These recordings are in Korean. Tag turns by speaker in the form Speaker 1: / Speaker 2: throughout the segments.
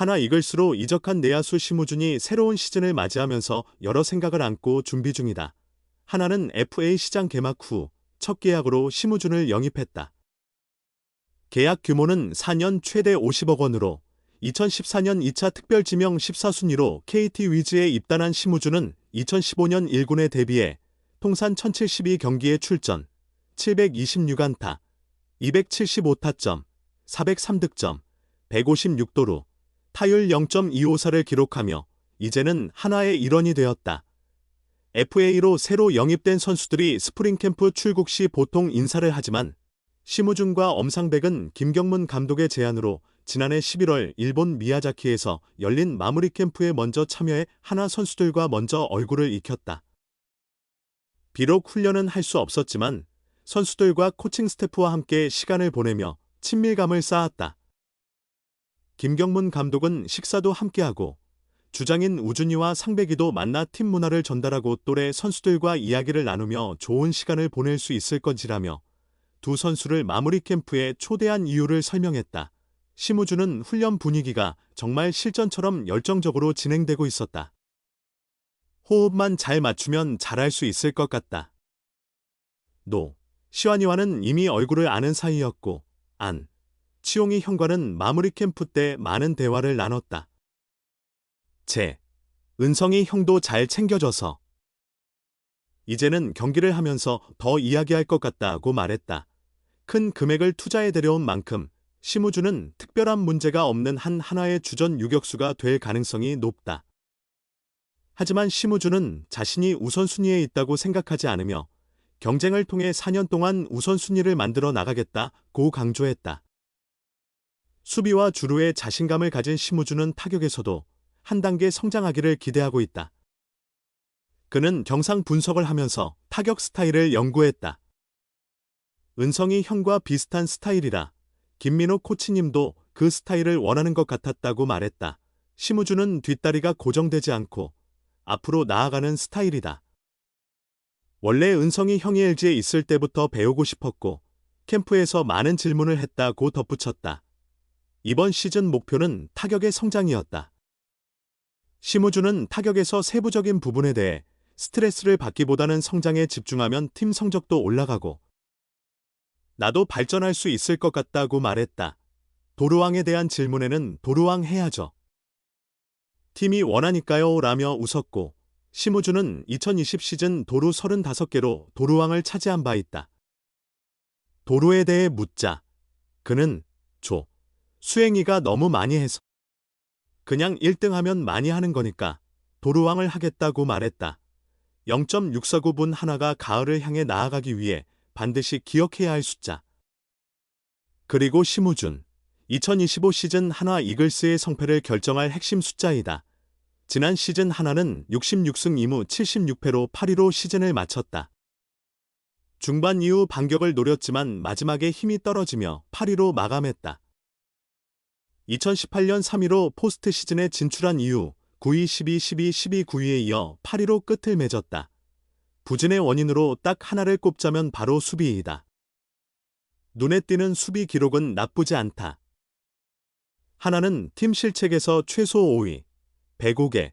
Speaker 1: 하나 이글스로 이적한 내야수 심우준이 새로운 시즌을 맞이하면서 여러 생각을 안고 준비 중이다. 하나는 FA 시장 개막 후 첫 계약으로 심우준을 영입했다. 계약 규모는 4년 최대 50억 원으로 2014년 2차 특별 지명 14순위로 KT 위즈에 입단한 심우준은 2015년 1군에 데뷔해 통산 1072경기에 출전, 726안타, 275타점, 403득점, 156도루, 타율 0.254를 기록하며 이제는 하나의 일원이 되었다. FA로 새로 영입된 선수들이 스프링 캠프 출국 시 보통 인사를 하지만 심우준과 엄상백은 김경문 감독의 제안으로 지난해 11월 일본 미야자키에서 열린 마무리 캠프에 먼저 참여해 하나 선수들과 먼저 얼굴을 익혔다. 비록 훈련은 할 수 없었지만 선수들과 코칭 스태프와 함께 시간을 보내며 친밀감을 쌓았다. 김경문 감독은 식사도 함께하고 주장인 우준이와 상백이도 만나 팀 문화를 전달하고 또래 선수들과 이야기를 나누며 좋은 시간을 보낼 수 있을 건지라며 두 선수를 마무리 캠프에 초대한 이유를 설명했다. 심우준은 훈련 분위기가 정말 실전처럼 열정적으로 진행되고 있었다. 호흡만 잘 맞추면 잘할 수 있을 것 같다. 노, 시완이와는 이미 얼굴을 아는 사이였고, 안, 치용이 형과는 마무리 캠프 때 많은 대화를 나눴다. 제, 은성이 형도 잘 챙겨줘서. 이제는 경기를 하면서 더 이야기할 것 같다고 말했다. 큰 금액을 투자해 데려온 만큼 심우준은 특별한 문제가 없는 한 하나의 주전 유격수가 될 가능성이 높다. 하지만 심우준은 자신이 우선순위에 있다고 생각하지 않으며 경쟁을 통해 4년 동안 우선순위를 만들어 나가겠다고 강조했다. 수비와 주루에 자신감을 가진 심우준은 타격에서도 한 단계 성장하기를 기대하고 있다. 그는 경상 분석을 하면서 타격 스타일을 연구했다. 은성이 형과 비슷한 스타일이라 김민호 코치님도 그 스타일을 원하는 것 같았다고 말했다. 심우준은 뒷다리가 고정되지 않고 앞으로 나아가는 스타일이다. 원래 은성이 형이 LG에 있을 때부터 배우고 싶었고 캠프에서 많은 질문을 했다고 덧붙였다. 이번 시즌 목표는 타격의 성장이었다. 심우준은 타격에서 세부적인 부분에 대해 스트레스를 받기보다는 성장에 집중하면 팀 성적도 올라가고 나도 발전할 수 있을 것 같다고 말했다. 도루왕에 대한 질문에는 도루왕 해야죠. 팀이 원하니까요 라며 웃었고 심우준은 2020 시즌 도루 35개로 도루왕을 차지한 바 있다. 도루에 대해 묻자 그는 조 수행이가 너무 많이 해서 그냥 1등 하면 많이 하는 거니까 도루왕을 하겠다고 말했다. 0.649분 하나가 가을을 향해 나아가기 위해 반드시 기억해야 할 숫자. 그리고 심우준. 2025 시즌 하나 이글스의 성패를 결정할 핵심 숫자이다. 지난 시즌 하나는 66승 2무 76패로 8위로 시즌을 마쳤다. 중반 이후 반격을 노렸지만 마지막에 힘이 떨어지며 8위로 마감했다. 2018년 3위로 포스트 시즌에 진출한 이후 9위, 12, 12, 12, 9위에 이어 8위로 끝을 맺었다. 부진의 원인으로 딱 하나를 꼽자면 바로 수비이다. 눈에 띄는 수비 기록은 나쁘지 않다. 하나는 팀 실책에서 최소 5위, 105개,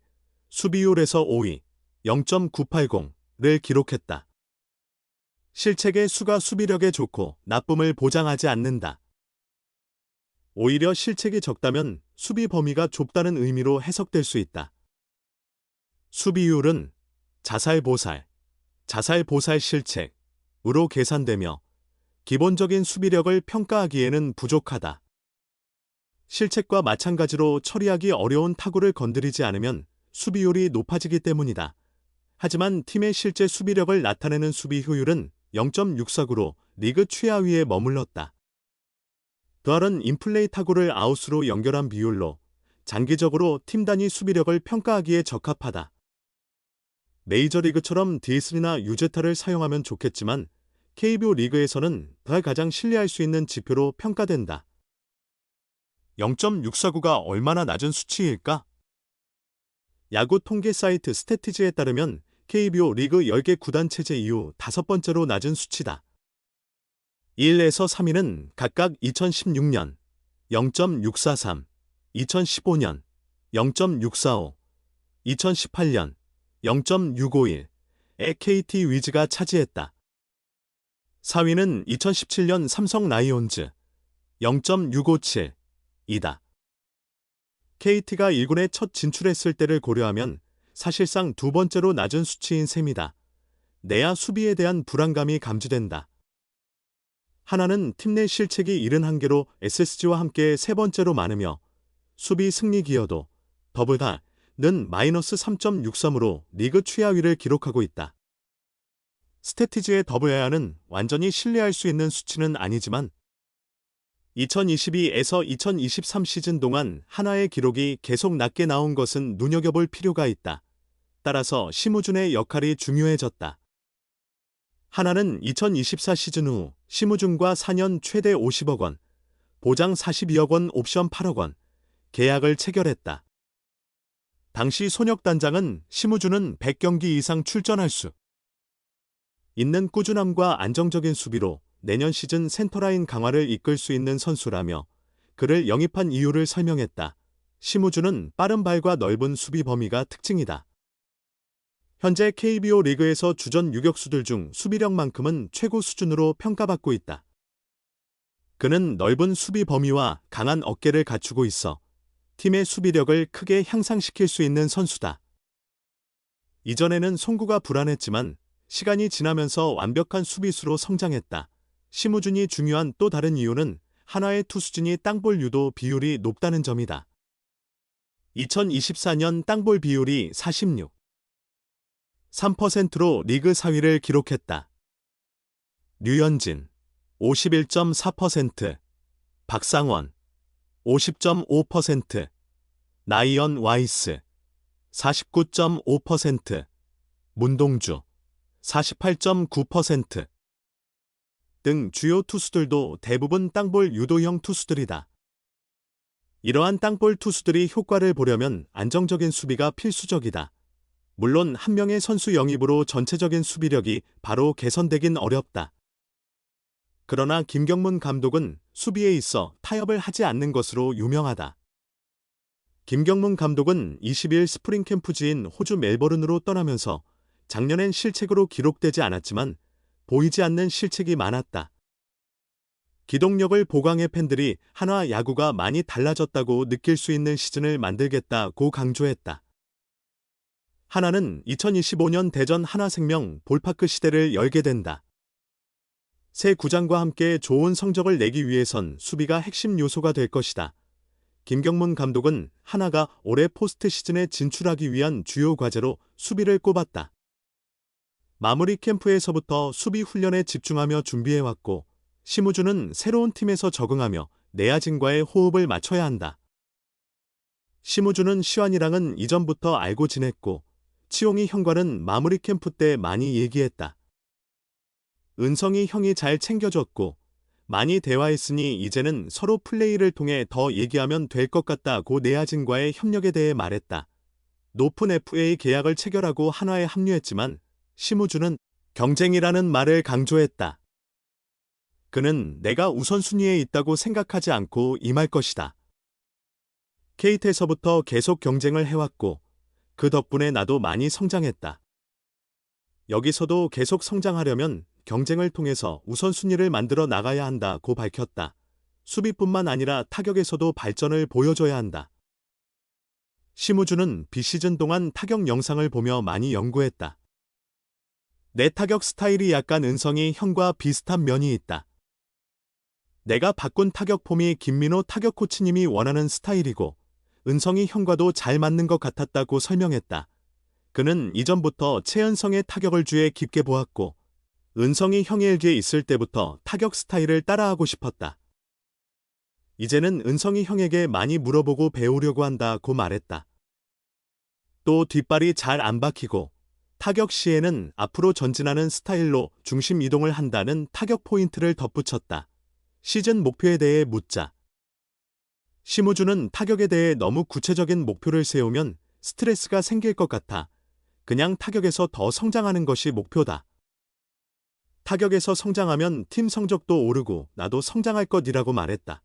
Speaker 1: 수비율에서 5위, 0.980를 기록했다. 실책의 수가 수비력에 좋고 나쁨을 보장하지 않는다. 오히려 실책이 적다면 수비 범위가 좁다는 의미로 해석될 수 있다. 수비율은 자살 보살, 자살 보살 실책으로 계산되며 기본적인 수비력을 평가하기에는 부족하다. 실책과 마찬가지로 처리하기 어려운 타구를 건드리지 않으면 수비율이 높아지기 때문이다. 하지만 팀의 실제 수비력을 나타내는 수비 효율은 0.64구로 리그 최하위에 머물렀다. 더할은 인플레이 타구를 아웃으로 연결한 비율로 장기적으로 팀 단위 수비력을 평가하기에 적합하다. 메이저리그처럼 D3나 유제타를 사용하면 좋겠지만 KBO 리그에서는 더 가장 신뢰할 수 있는 지표로 평가된다. 0.649가 얼마나 낮은 수치일까? 야구 통계 사이트 스태티즈에 따르면 KBO 리그 10개 구단 체제 이후 다섯 번째로 낮은 수치다. 1에서 3위는 각각 2016년 0.643, 2015년 0.645, 2018년 0.651의 KT 위즈가 차지했다. 4위는 2017년 삼성 라이온즈 0.657 이다. KT가 1군에 첫 진출했을 때를 고려하면 사실상 두 번째로 낮은 수치인 셈이다. 내야 수비에 대한 불안감이 감지된다. 하나는 팀 내 실책이 71개로 SSG와 함께 세 번째로 많으며 수비 승리 기여도 더블다는 마이너스 3.63으로 리그 최하위를 기록하고 있다. 스태티즈의 더블에아는 완전히 신뢰할 수 있는 수치는 아니지만 2022에서 2023 시즌 동안 하나의 기록이 계속 낮게 나온 것은 눈여겨볼 필요가 있다. 따라서 심우준의 역할이 중요해졌다. 하나는 2024 시즌 후 심우준과 4년 최대 50억 원, 보장 42억 원 옵션 8억 원, 계약을 체결했다. 당시 손혁 단장은 심우준은 100경기 이상 출전할 수 있는 꾸준함과 안정적인 수비로 내년 시즌 센터라인 강화를 이끌 수 있는 선수라며 그를 영입한 이유를 설명했다. 심우준은 빠른 발과 넓은 수비 범위가 특징이다. 현재 KBO 리그에서 주전 유격수들 중 수비력만큼은 최고 수준으로 평가받고 있다. 그는 넓은 수비 범위와 강한 어깨를 갖추고 있어 팀의 수비력을 크게 향상시킬 수 있는 선수다. 이전에는 송구가 불안했지만 시간이 지나면서 완벽한 수비수로 성장했다. 심우준이 중요한 또 다른 이유는 하나의 투수진이 땅볼 유도 비율이 높다는 점이다. 2024년 땅볼 비율이 46. 3%로 리그 4위를 기록했다. 류현진 51.4%, 박상원 50.5%, 나이언 와이스 49.5%, 문동주 48.9%, 등 주요 투수들도 대부분 땅볼 유도형 투수들이다. 이러한 땅볼 투수들이 효과를 보려면 안정적인 수비가 필수적이다. 물론 한 명의 선수 영입으로 전체적인 수비력이 바로 개선되긴 어렵다. 그러나 김경문 감독은 수비에 있어 타협을 하지 않는 것으로 유명하다. 김경문 감독은 20일 스프링 캠프지인 호주 멜버른으로 떠나면서 작년엔 실책으로 기록되지 않았지만 보이지 않는 실책이 많았다. 기동력을 보강해 팬들이 한화 야구가 많이 달라졌다고 느낄 수 있는 시즌을 만들겠다고 강조했다. 하나는 2025년 대전 하나생명 볼파크 시대를 열게 된다. 새 구장과 함께 좋은 성적을 내기 위해선 수비가 핵심 요소가 될 것이다. 김경문 감독은 하나가 올해 포스트 시즌에 진출하기 위한 주요 과제로 수비를 꼽았다. 마무리 캠프에서부터 수비 훈련에 집중하며 준비해왔고 심우주는 새로운 팀에서 적응하며 내야진과의 호흡을 맞춰야 한다. 심우주는 시완이랑은 이전부터 알고 지냈고 치용이 형과는 마무리 캠프 때 많이 얘기했다. 은성이 형이 잘 챙겨줬고 많이 대화했으니 이제는 서로 플레이를 통해 더 얘기하면 될 것 같다고 내야진과의 협력에 대해 말했다. 높은 FA 계약을 체결하고 한화에 합류했지만 심우주는 경쟁이라는 말을 강조했다. 그는 내가 우선순위에 있다고 생각하지 않고 임할 것이다. 케이트에서부터 계속 경쟁을 해왔고 그 덕분에 나도 많이 성장했다. 여기서도 계속 성장하려면 경쟁을 통해서 우선순위를 만들어 나가야 한다고 밝혔다. 수비뿐만 아니라 타격에서도 발전을 보여줘야 한다. 심우주는 비시즌 동안 타격 영상을 보며 많이 연구했다. 내 타격 스타일이 약간 은성이 형과 비슷한 면이 있다. 내가 바꾼 타격 폼이 김민호 타격 코치님이 원하는 스타일이고 은성이 형과도 잘 맞는 것 같았다고 설명했다. 그는 이전부터 최은성의 타격을 주에 깊게 보았고 은성이 일기에 있을 때부터 타격 스타일을 따라하고 싶었다. 이제는 은성이 형에게 많이 물어보고 배우려고 한다고 말했다. 또 뒷발이 잘 안 박히고 타격 시에는 앞으로 전진하는 스타일로 중심 이동을 한다는 타격 포인트를 덧붙였다. 시즌 목표에 대해 묻자. 심우주는 타격에 대해 너무 구체적인 목표를 세우면 스트레스가 생길 것 같아. 그냥 타격에서 더 성장하는 것이 목표다. 타격에서 성장하면 팀 성적도 오르고 나도 성장할 것이라고 말했다.